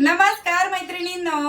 नमस्कार मैत्रिणींनो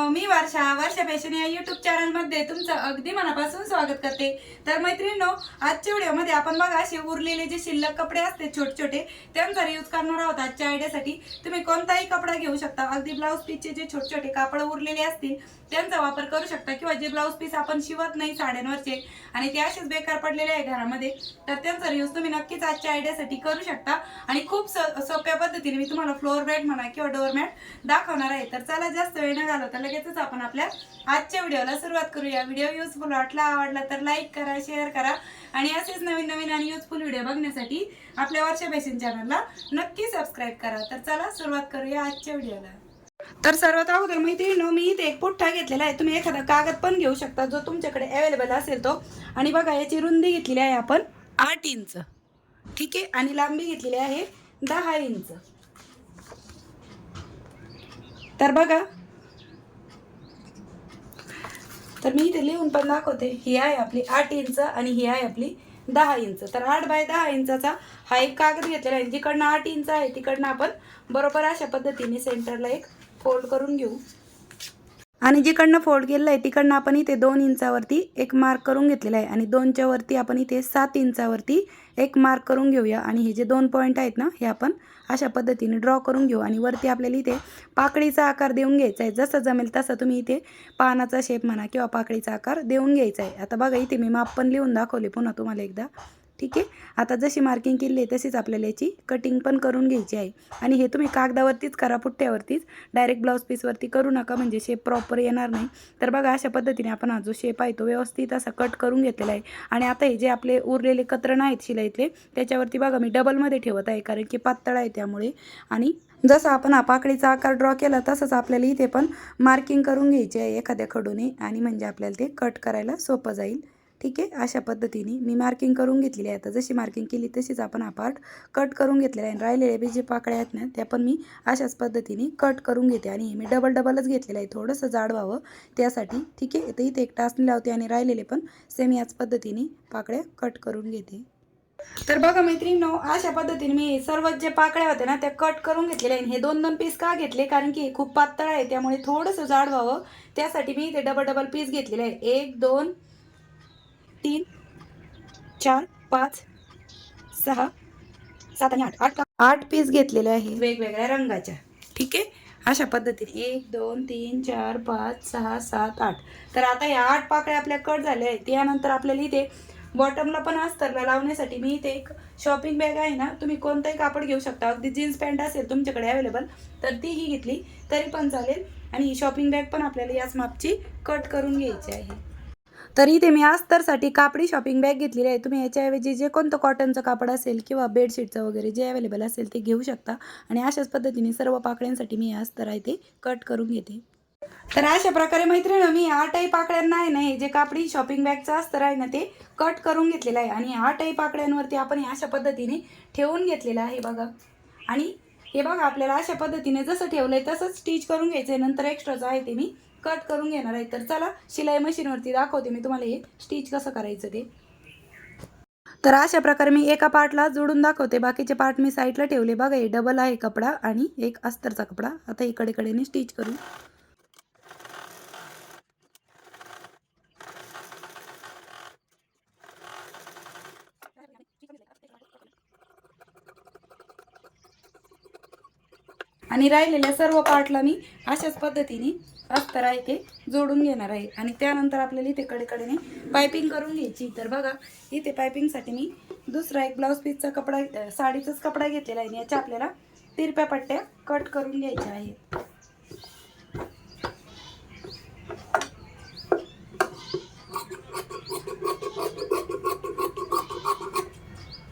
मी वर्षा वर्षा फॅशन या युट्यूब चॅनलमध्ये तुमचं अगदी मनापासून स्वागत करते. तर मैत्रिणींनो आजच्या व्हिडिओमध्ये आपण बघा असे उरलेले जे शिल्लक कपडे असते छोटे छोटे त्यांचा यूज करणार आहोत आजच्या आयडियासाठी तुम्ही कोणताही कपडा घेऊ शकता. अगदी ब्लाऊज पीसचे जे छोटे छोटे कापड उरलेले असतील त्यांचा वापर करू शकता. किंवा जे ब्लाऊज पीस आपण शिवत नाही साड्यांवरचे आणि ते असेच बेकार पडलेले आहे घरामध्ये तर त्यांचा यूज तुम्ही नक्कीच आजच्या आयडियासाठी करू शकता. आणि खूप सोप्या पद्धतीने मी तुम्हाला फ्लोअर मॅट म्हणा किंवा डोअर मॅट दाखवणार आहे. तर चला जास्त वेळ न घालवता लगेचच आपण आपल्या आजच्या व्हिडिओला सुरुवात करूया. व्हिडिओ युजफुल वाटला आवडला तर लाईक करा शेअर करा. आणि असेच नवीन नवीन आणि युजफुल व्हिडिओ बघण्यासाठी आपल्या वर्षा फॅशन चॅनलला नक्की सबस्क्राईब करा. तर चला सुरुवात करूया आजच्या व्हिडिओला. तर सर्वात अगोदर मैत्रिणीनो मी इथे एक पुठ्ठा घेतलेला आहे. तुम्ही एखादा कागद पण घेऊ शकता जो तुमच्याकडे अवेलेबल असेल तो. आणि बघा याची रुंदी घेतलेली आहे आपण आठ इंच. ठीक आहे? आणि लांबी घेतलेली आहे दहा इंच. तर बघा तर मी इथे लिहून पण दाखवते ही आहे आपली आठ इंच आणि ही आहे आपली दहा इंच. तर आठ बाय दहा इंचाचा हा एक कागद घेतलेला आहे. जिकडनं आठ इंच आहे तिकडनं आपण बरोबर अशा पद्धतीने सेंटरला एक फोल्ड करून घेऊ. आणि जिकडनं फोल्ड केलेलं आहे तिकडनं आपण इथे दोन इंचावरती एक मार्क करून घेतलेला आहे. आणि दोनच्या वरती आपण इथे सात इंचावरती एक मार्क करून घेऊया. आणि हे जे दोन पॉईंट आहेत ना हे आपण अशा पद्धतीने ड्रॉ करून घेऊ. आणि वरती आपल्याला इथे पाकळीचा आकार देऊन घ्यायचा आहे. जसं जमेल तसं तुम्ही इथे पानाचा शेप म्हणा किंवा पाकळीचा आकार देऊन घ्यायचा आहे. आता बघा इथे मी माप पण लिहून दाखवले पुन्हा तुम्हाला एकदा. ठीक आहे? आता जशी मार्किंग केली आहे तशीच आपल्याला याची कटिंग पण करून घ्यायची आहे. आणि हे तुम्ही कागदावरतीच करा पुठ्ठ्यावरतीच डायरेक्ट ब्लाऊज पीसवरती करू नका म्हणजे शेप प्रॉपर येणार नाही. तर बघा अशा पद्धतीने आपण हा जो शेप आहे तो व्यवस्थित असा कट करून घेतलेला आहे. आणि आता हे जे आपले उरलेले कतरण आहेत शिलाईतले त्याच्यावरती बघा मी डबलमध्ये ठेवत आहे कारण की पातळ आहे त्यामुळे. आणि जसं आपण हा पाकळीचा आकार ड्रॉ केला तसंच आपल्याला इथे पण मार्किंग करून घ्यायची आहे एखाद्या खडूने आणि म्हणजे आपल्याला ते कट करायला सोपं जाईल. ठीक आहे? अशा पद्धतीने मी मार्किंग करून घेतलेली आहे आता जशी मार्किंग केली तशीच आपण हा पार्ट कट करून घेतलेला आहे. आणि राहिलेले बी जे पाकळ्या आहेत ना त्या पण मी अशाच पद्धतीने कट करून घेते. आणि मी डबल डबलच घेतलेलं आहे. थोडंसं जाड व्हावं त्यासाठी. ठीक आहे? तर इथे एक टाचणी लावते आणि राहिलेले पण सेम याच पद्धतीने पाकळ्या कट करून घेते. तर बघा मैत्रिणींनो अशा पद्धतीने मी सर्व जे पाकळ्या होत्या ना त्या कट करून घेतलेल्या आहेत. हे दोन दोन पीस का घेतले? कारण की हे खूप पातळ आहे. त्यामुळे थोडंसं जाड व्हावं त्यासाठी मी इथे डबल डबल पीस घेतलेले आहे. एक दोन तीन चार पाच सहा सात आणि आठ. आठ आठ पीस घेतलेले आहे. वेगवेगळ्या रंगाच्या. ठीक आहे? अशा पद्धतीने. एक दोन तीन चार पाच सहा सात आठ. तर आता या आठ पाकळ्या आपल्या कट झाल्या आहेत. त्यानंतर आपल्याला इथे बॉटमला पण अस्तरला लावण्यासाठी मी इथे एक शॉपिंग बॅग आहे ना तुम्ही कोणताही कापड घेऊ शकता. अगदी जीन्स पॅन्ट असेल तुमच्याकडे अवेलेबल तर तीही घेतली तरी पण चालेल. आणि ही शॉपिंग बॅग पण आपल्याला याच मापची कट करून घ्यायची आहे. तर इथे मी अस्तरसाठी कापडी शॉपिंग बॅग घेतलेली आहे. तुम्ही याच्याऐवजी जे कोणतं कॉटनचं कापड असेल किंवा बेडशीटचं वगैरे जे अवेलेबल असेल ते घेऊ शकता. आणि अशाच पद्धतीने सर्व पाकळ्यांसाठी मी हे अस्तर आहे ते कट करून घेते. तर अशा प्रकारे मैत्रिणी मी आठही पाकळ्यांना आहे ना हे जे कापडी शॉपिंग बॅगचं अस्तर आहे ना ते कट करून घेतलेलं आहे. आणि आठही पाकळ्यांवरती आपण अशा पद्धतीने ठेवून घेतलेलं आहे बघा. आणि हे बघा आपल्याला अशा पद्धतीने जसं ठेवलं आहे तसंच स्टिच करून घ्यायचं आहे नंतर एक्स्ट्राचं आहे ते मी कट करून घेणार आहे. तर चला शिलाई मशीनवरती दाखवते मी तुम्हाला हे स्टिच कसं करायचं ते. तर अशा प्रकारे मी एका पार्टला जोडून दाखवते. बाकीचे पार्ट मी साईडला ठेवले. बघा हे डबल आहे कपडा आणि एक अस्तरचा कपडा. आता इकडे कडेने स्टिच करू. आणि राहिलेल्या सर्व पार्टला मी अशाच पद्धतीने अस्तर आहे ते जोडून घेणार आहे. आणि त्यानंतर आपल्याला इथे कडेकडेने पायपिंग करून घ्यायची. तर बघा इथे पायपिंगसाठी मी दुसरा एक ब्लाऊज पीसचा कपडा साडीचाच कपडा घेतलेला आहे. आणि याच्या आपल्याला तिरप्या पट्ट्या कट करून घ्यायच्या आहेत.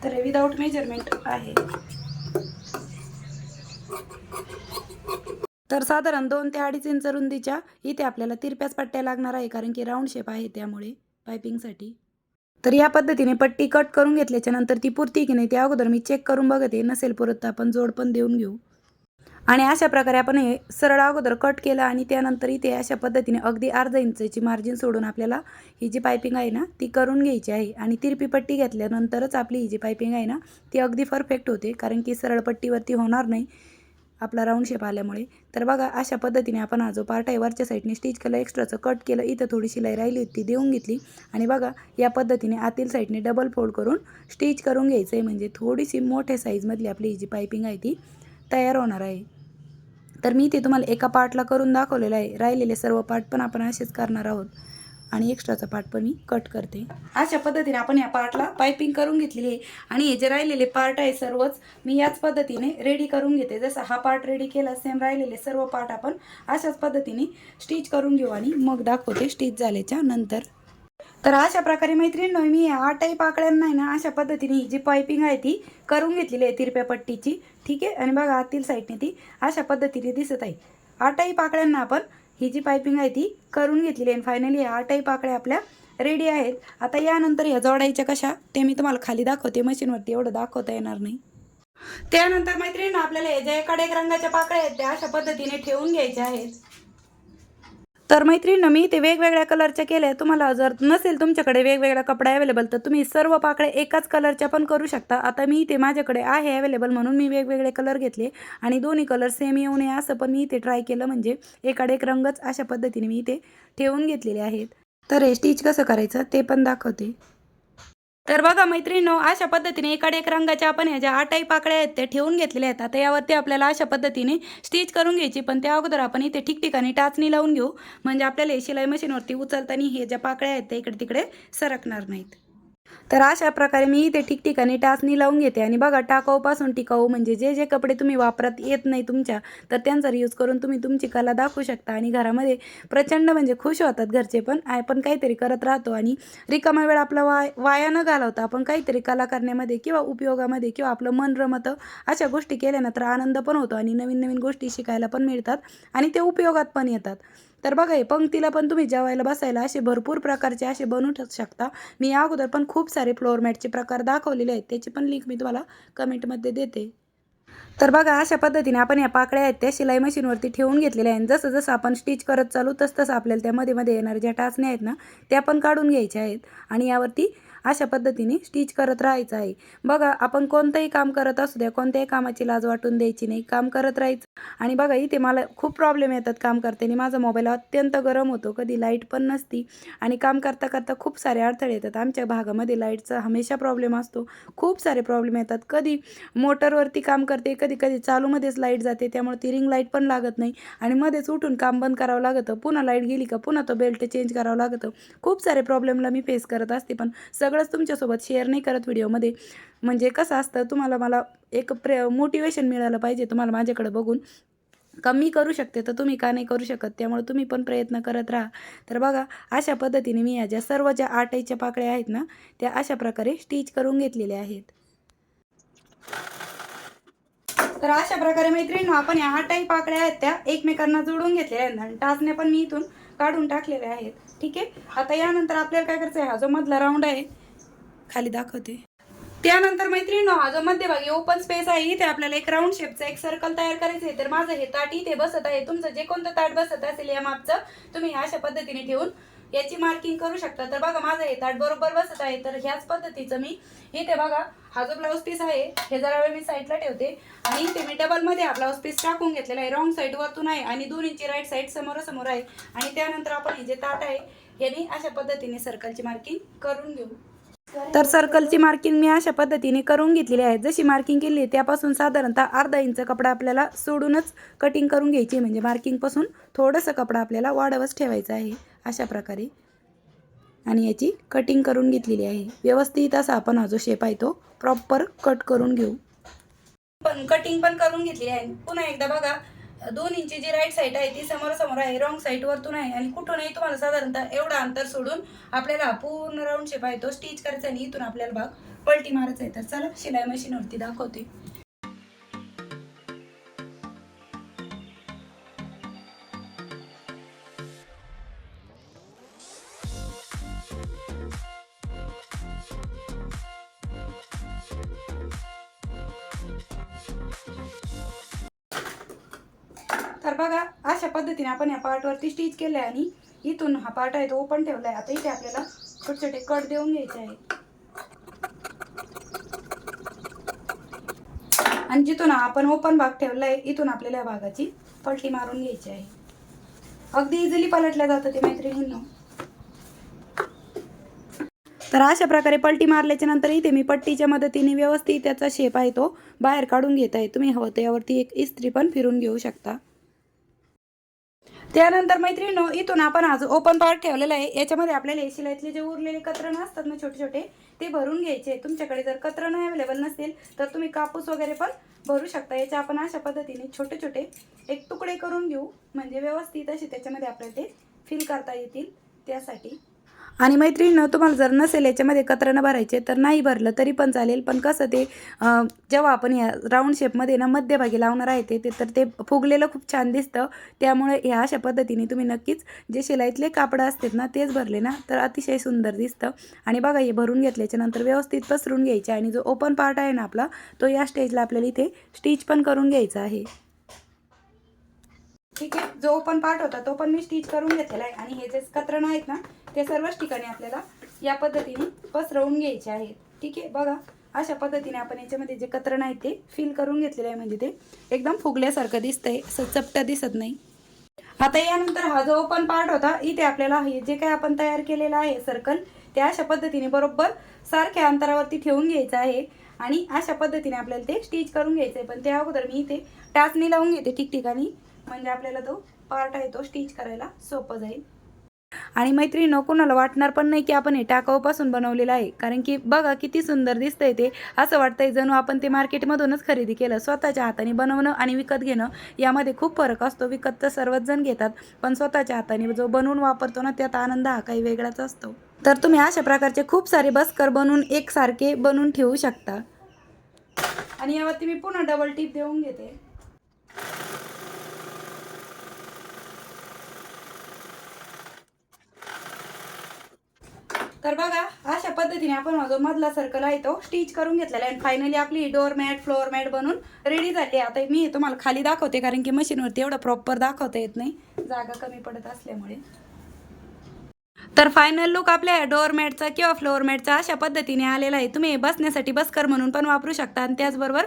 तर विदाऊट मेजरमेंट आहे. तर साधारण दोन ते अडीच इंच रुंदीच्या इथे आपल्याला तिरप्याच पट्ट्या लागणार आहे कारण की राऊंड शेप आहे त्यामुळे पायपिंगसाठी तर या पद्धतीने पट्टी कट करून घेतल्याच्या नंतर ती पुरती की नाही त्या अगोदर मी चेक करून बघते नसेल पुरत तर आपण जोड पण देऊन घेऊ. आणि अशा प्रकारे आपण हे सरळ अगोदर कट केलं आणि त्यानंतर इथे अशा पद्धतीने अगदी अर्धा इंचची मार्जिन सोडून आपल्याला ही जी पायपिंग आहे ना ती करून घ्यायची आहे. आणि तिरपी पट्टी घेतल्यानंतरच आपली ही जी पायपिंग आहे ना ती अगदी परफेक्ट होते कारण की सरळ पट्टीवरती होणार नाही. आपला राऊंड शेप आल्यामुळे. तर बघा अशा पद्धतीने आपण हा जो पार्ट आहे वरच्या साईडने स्टिच केलं एक्स्ट्राचं कट केलं इथं थोडी शिलाई राहिली होती ती देऊन घेतली. आणि बघा या पद्धतीने आतील साईडने डबल फोल्ड करून स्टिच करून घ्यायचं आहे म्हणजे थोडीशी मोठ्या साईजमधली आपली ही जी पायपिंग आहे ती तयार होणार आहे. तर मी ते तुम्हाला एका पार्टला करून दाखवलेलं आहे. राहिलेले सर्व पार्ट पण आपण असेच करणार आहोत. आणि एक्स्ट्राचा पार्ट पण मी कट करते. अशा पद्धतीने आपण या पार्टला पायपिंग करून घेतलेली आहे. आणि हे जे राहिलेले पार्ट आहे सर्वच मी याच पद्धतीने रेडी करून घेते. जसं हा पार्ट रेडी केला सेम राहिलेले सर्व पार्ट आपण अशाच पद्धतीने स्टिच करून घेऊ आणि मग दाखवते स्टिच झाल्याच्यानंतर. तर अशा प्रकारे मैत्रिणी मी या टाईप पाकळ्यांना आहे ना अशा पद्धतीने जी पायपिंग आहे ती करून घेतलेली आहे तिरप्या पट्टीची. ठीक आहे? आणि बघा आतील साईडने ती अशा पद्धतीने दिसत आहे. आठही पाकळ्यांना आपण ही जी पायपिंग आहे ती करून घेतलेली आहे. फायनली हा आठही पाकळ्या आपल्या रेडी आहेत. आता यानंतर ह्या जोडायच्या कशा ते मी तुम्हाला खाली दाखवते. मशीनवरती एवढं दाखवता येणार नाही. त्यानंतर मैत्रिणी आपल्याला ह्या ज्या एका एक रंगाच्या पाकळ्या आहेत त्या अशा पद्धतीने ठेवून घ्यायच्या आहेत. तर मैत्रिणी मी ते वेगवेगळ्या कलरच्या केल्या तुम्हाला जर नसेल तुमच्याकडे वेगवेगळा कपडा अवेलेबल तर तुम्ही सर्व पाकळ्या एकाच कलरच्या पण करू शकता. आता मी ते माझ्याकडे आहे अवेलेबल म्हणून मी वेगवेगळे कलर घेतले आणि दोन्ही कलर सेम येऊ नये असं पण मी इथे ट्राय केलं. म्हणजे एकाडे एक रंगच अशा पद्धतीने मी इथे ठेवून घेतलेले आहेत. तर हे स्टिच कसं करायचं ते पण दाखवते. तर बघा मैत्रिणीनो अशा पद्धतीने एकाडे एक रंगाच्या आपण ह्या ज्या आठही पाकळ्या आहेत त्या ठेवून घेतलेल्या आहेत. आता यावरती आपल्याला अशा पद्धतीने स्टिच करून घ्यायची पण त्या अगोदर आपण इथे ठिकठिकाणी टाचणी लावून घेऊ. म्हणजे आपल्याला हे शिलाई मशीनवरती उचलताना हे ज्या पाकळ्या आहेत त्या इकडे तिकडे सरकणार नाहीत. तर अशा प्रकारे मी इथे ठिकठिकाणी टाचणी लावून घेते. आणि बघा टाकाऊपासून टिकाऊ म्हणजे जे जे कपडे तुम्ही वापरत येत नाही तुमच्या तर त्यांचा यूज करून तुम्ही तुमची कला दाखवू शकता. आणि घरामध्ये प्रचंड म्हणजे खुश होतात घरचे पण. आपण काहीतरी करत राहतो आणि रिकामा वेळ आपला वाय वाया न घालवता आपण काहीतरी कला करण्यामध्ये किंवा उपयोगामध्ये किंवा आपलं मन रमतं अशा गोष्टी केल्या ना तर आनंद पण होतो आणि नवीन नवीन गोष्टी शिकायला पण मिळतात आणि ते उपयोगात पण येतात. तर बघा हे पंक्तीला पण तुम्ही जेवायला बसायला असे भरपूर प्रकारचे असे बनवू शकता. मी या अगोदर पण खूप सारे फ्लोअरमॅटचे प्रकार दाखवलेले आहेत. त्याची पण लिंक मी तुम्हाला कमेंटमध्ये देते. तर बघा अशा पद्धतीने आपण या पाकळ्या आहेत त्या शिलाई मशीनवरती ठेवून घेतलेल्या आहेत. जसं जसं आपण स्टिच करत चालू तसं तसं आपल्याला त्यामध्ये मध्ये येणाऱ्या ज्या टाचण्या आहेत ना त्या पण काढून घ्यायच्या आहेत. आणि यावरती अशा पद्धतीने स्टिच करत राहायचं आहे. बघा आपण कोणतंही काम करत असू द्या कोणत्याही कामाची लाज वाटून द्यायची नाही. काम करत राहायचं. आणि बघा इथे मला खूप प्रॉब्लेम येतात काम करताना. माझा मोबाईल अत्यंत गरम होतो. कधी लाइट पण नसती. आणि काम करता करता खूप सारे अडथळे येतात. आमच्या भागामध्ये लाईटचा हमेशा प्रॉब्लेम असतो. खूप सारे प्रॉब्लेम येतात. कधी मोटरवरती काम करते कधी कधी चालूमध्येच लाइट जाते. त्यामुळे ती रिंग लाइट पण लागत नाही. आणि मध्येच उठून काम बंद करावं लागतं. पुन्हा लाइट गेली का पुन्हा तो बेल्ट चेंज करावं लागतं. खूप सारे प्रॉब्लेमला मी फेस करत असते. पण सगळंच तुमच्यासोबत शेअर नाही करत व्हिडिओमध्ये म्हणजे कसं असतं तुम्हाला मला एक प्रे मोटिवेशन मिळालं पाहिजे तुम्हाला माझ्याकडे बघून. कमी करू शकते तर तुम्ही का नाही करू शकत? त्यामुळे तुम्ही पण प्रयत्न करत राहा. तर बघा अशा पद्धतीने मी या ज्या सर्व ज्या आटाईच्या पाकळ्या आहेत ना त्या अशा प्रकारे स्टिच करून घेतलेल्या आहेत. तर अशा प्रकारे मैत्रिणी आपण या आटाई पाकळ्या आहेत त्या एकमेकांना जोडून घेतलेल्या आहेत. आणि टाचण्या पण मी इथून काढून टाकलेल्या आहेत. ठीक आहे? आता यानंतर आपल्याला काय करायचं आहे हा जो मधला राऊंड आहे खाली दाखवते. त्यानंतर मैत्रिणी हा जो मध्यभागी ओपन स्पेस आहे इथे आपल्याला एक राऊंड शेपचं एक सर्कल तयार करायचं आहे. तर माझं हे ताट इथे बसत आहे. तुमचं जे कोणतं ताट बसत असेल या मापचं तुम्ही अशा पद्धतीने ठेवून याची मार्किंग करू शकता. तर बघा माझं हे ताट बरोबर बसत आहे. तर ह्याच पद्धतीचं मी इथे बघा हा जो ब्लाऊज पीस आहे हे जरा वेळ मी साईडला ठेवते. आणि इथे मी डबलमध्ये हा ब्लाऊज पीस टाकून घेतलेला आहे. रॉंग साईड वरतून आहे आणि दोन इंची राईट साईड समोरासमोर आहे. आणि त्यानंतर आपण हे जे ताट आहे याने अशा पद्धतीने सर्कलची मार्किंग करून घेऊ. तर सर्कलची मार्किंग मी अशा पद्धतीने करून घेतलेली आहे. जशी मार्किंग केली त्यापासून साधारणतः अर्धा इंच कपडा आपल्याला सोडूनच कटिंग करून घ्यायची म्हणजे मार्किंगपासून थोडंसं कपडा आपल्याला वाढवच ठेवायचा आहे अशा प्रकारे. आणि याची कटिंग करून घेतलेली आहे. व्यवस्थित असा आपण हा जो शेप आहे तो प्रॉपर कट करून घेऊ. पण कटिंग पण करून घेतली आहे. पुन्हा एकदा बघा. दोन इंची जी राईट साईड आहे ती समोर समोर आहे रॉंग साईड वरतून आहे. आणि कुठूनही तुम्हाला साधारणतः एवढा अंतर सोडून आपल्याला पूर्ण राऊंड शेप आहे तो स्टिच करायचा आणि इथून आपल्याला भाग पलटी मारायचा आहे. तर चला शिलाई मशीनवरती दाखवते. तर बघा अशा पद्धतीने आपण या पार्टवरती स्टिच केलं आहे आणि इथून हा पार्ट आहे तो ओपन ठेवला आहे आता इथे आपल्याला छोटे छोटे कट देऊन घ्यायचे आहे आणि जिथून आपण ओपन भाग ठेवला आहे इथून आपल्याला या भागाची पलटी मारून घ्यायची आहे. अगदी इझिली पलटल्या जातं ते मैत्रिणींना तर अशा प्रकारे पलटी मारल्याच्या नंतर इथे मी पट्टीच्या मदतीने व्यवस्थित त्याचा शेप आहे तो बाहेर काढून घेत आहे. तुम्ही हवं तर यावरती एक इस्त्री पण फिरून घेऊ शकता. त्यानंतर मैत्रिणीनो इथून आपण आज ओपन पार्ट ठेवलेला आहे. याच्यामध्ये आपल्याला शिलाईतले जे उरलेले कतरण असतात ना छोटे छोटे ते भरून घ्यायचे. तुमच्याकडे जर कतरण अवेलेबल नसतील तर तुम्ही कापूस वगैरे पण भरू शकता. याच्या आपण अशा पद्धतीने छोटे छोटे एक तुकडे करून घेऊ. म्हणजे व्यवस्थित असे त्याच्यामध्ये आपल्याला ते फिल करता येतील. त्यासाठी आणि मैत्रिणीनं तुम्हाला जर नसेल याच्यामध्ये कतरणं भरायचे तर नाही भरलं तरी पण चालेल. पण कसं ते जेव्हा आपण या राऊंड शेपमध्ये ना मध्यभागी लावणार आहे ते ते- तर ते फुगलेलं खूप छान दिसतं. त्यामुळे ह्या अशा पद्धतीने तुम्ही नक्कीच जे शिलाईतले कापडं असतात ना तेच भरले ना तर अतिशय सुंदर दिसतं. आणि बघा हे भरून घेतल्याच्या नंतर व्यवस्थित पसरून घ्यायचे. आणि जो ओपन पार्ट आहे ना आपला तो या स्टेजला आपल्याला इथे स्टिच पण करून घ्यायचा आहे. ठीक आहे? जो पण पार्ट होता तो पण मी स्टिच करून घेतलेला आहे. आणि हे जे कतरणं आहेत ना ते सर्वच ठिकाणी आपल्याला या पद्धतीने पसरवून घ्यायचे आहेत. ठीक आहे? बघा अशा पद्धतीने आपण याच्यामध्ये जे कतरण आहे ते फिल करून घेतलेलं आहे. म्हणजे ते एकदम फुगल्यासारखं दिसतंय. असं चपटा दिसत नाही. आता यानंतर हा जो ओपन पार्ट होता इथे आपल्याला हे जे काय आपण तयार केलेलं आहे सर्कल ते अशा पद्धतीने बरोबर सारख्या अंतरावरती ठेवून घ्यायचं आहे. आणि अशा पद्धतीने आपल्याला ते स्टिच करून घ्यायचं आहे पण त्या अगोदर मी इथे टाचणी लावून घेते ठिकठिकाणी. म्हणजे आपल्याला तो पार्ट आहे तो स्टिच करायला सोपं जाईल. आणि मैत्रिणी कोणाला वाटणार पण नाही की आपण हे टाकाऊपासून बनवलेलं आहे. कारण की बघा किती सुंदर दिसतंय ते. असं वाटतंय जणू आपण ते मार्केटमधूनच खरेदी केलं. स्वतःच्या हाताने बनवणं आणि विकत घेणं यामध्ये खूप फरक असतो. विकत तर सर्वच जण घेतात पण स्वतःच्या हाताने जो बनवून वापरतो ना त्यात आनंद हा काही वेगळाच असतो. तर तुम्ही अशा प्रकारचे खूप सारे बस्कर बनवून एकसारखे बनवून ठेवू शकता. आणि यावरती मी पुन्हा डबल टीप देऊन घेते. तर बघा अशा पद्धतीने आपण जो मधला सर्कल आहे तो स्टिच करून घेतलेला आहे. आणि फायनली आपली डोअर मॅट फ्लोअर मॅट बनून रेडी झाली आहे. आता मी तुम्हाला खाली दाखवते कारण की मशीनवरती एवढं प्रॉपर दाखवता येत नाही. जागा कमी पडत असल्यामुळे. तर फायनल लुक आपल्या डोअर मॅटचा किंवा फ्लोअर मॅटचा अशा पद्धतीने आलेला आहे. तुम्ही बसण्यासाठी बसकर म्हणून पण वापरू शकता आणि त्याचबरोबर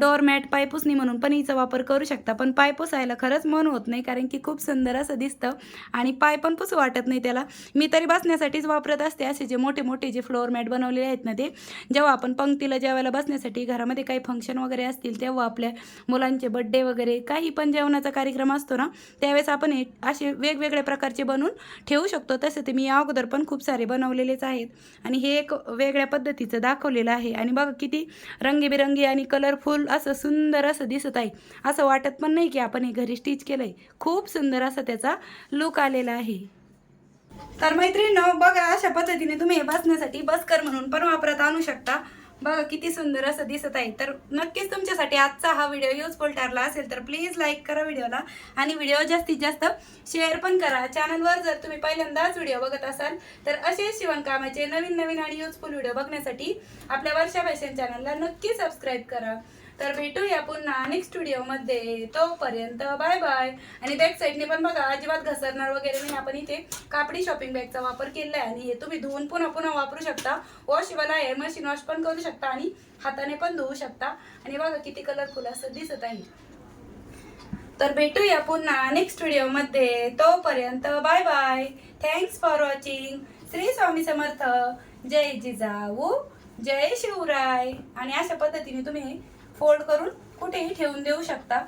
डोअर मॅट पाय पुसणी म्हणून पण हिचा वापर करू शकता. पण पाय पुसायला खरंच मन होत नाही कारण की खूप सुंदर असं दिसतं आणि पाय पण पुसू वाटत नाही त्याला. मी तरी बसण्यासाठीच वापरत असते असे जे मोठे मोठे जे फ्लोअर मॅट बनवलेले आहेत ना ते. जेव्हा आपण पंक्तीला जेवायला बसण्यासाठी घरामध्ये काही फंक्शन वगैरे असतील तेव्हा आपल्या मुलांचे बड्डे वगैरे काही पण जेवणाचा कार्यक्रम असतो ना त्यावेळेस आपण हे असे वेगवेगळ्या प्रकारचे बनवून ठेवू शकतो. तसे ते मी या अगोदर पण खूप सारे बनवलेलेच आहेत. आणि हे एक वेगळ्या पद्धतीचं दाखवलेलं आहे. आणि बघा किती रंगीबिरंगी आणि कलरफुल असं सुंदर असं दिसत आहे. असं वाटत पण नाही की आपण हे घरी स्टिच केलं आहे खूप सुंदर असा त्याचा लुक आलेला आहे. तर मैत्रिणी बघा अशा पद्धतीने तुम्ही हे बसण्यासाठी बसकर म्हणून पण वापरात आणू शकता. बघा किती सुंदर असं दिसत आहे. तर नक्कीच तुमच्यासाठी आजचा हा व्हिडिओ युजफुल ठरला असेल तर प्लीज लाईक करा व्हिडिओला आणि व्हिडिओ जास्तीत जास्त शेअर पण करा. चॅनलवर जर तुम्ही पहिल्यांदाच व्हिडिओ बघत असाल तर असे शिवणकामाचे नवीन नवीन आणि युजफुल व्हिडिओ बघण्यासाठी आपल्या वर्षा फॅशन चॅनलला नक्की सबस्क्राईब करा. तर भेटूया पुन्हा नेक्स्ट व्हिडिओमध्ये तोपर्यंत बाय बाय आणि बॅक साईडने पण बघा अजिबात घसरणार वगैरे नाही. आपण इथे कापडी शॉपिंग बॅगचा वापर केला आहे आणि हे तुम्ही धुवून पुन्हा पुन्हा वापरू शकता. वॉशवाला आहे मशीन वॉश पण करू शकता आणि हाताने पण धुवू शकता. आणि बघा किती कलरफुल असं दिसत आहे. तर भेटूया पुन्हा नेक्स्ट व्हिडिओमध्ये तोपर्यंत bye bye thanks for watching Shri Swami Samarth. जय जिजाऊ. जय शिवराय. आणि अशा पद्धतीने तुम्ही फोल्ड करून कुठेही ठेवून देऊ शकता.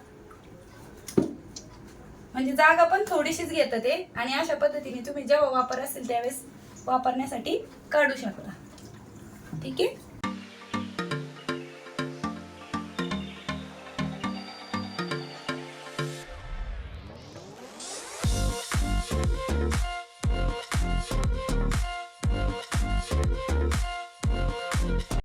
म्हणजे जागा पण थोडीशीच घेतं ते आणि अशा पद्धतीने तुम्ही जेव्हा वापर असेल त्यावेळेस वापरण्यासाठी काढू शकता. ठीक आहे?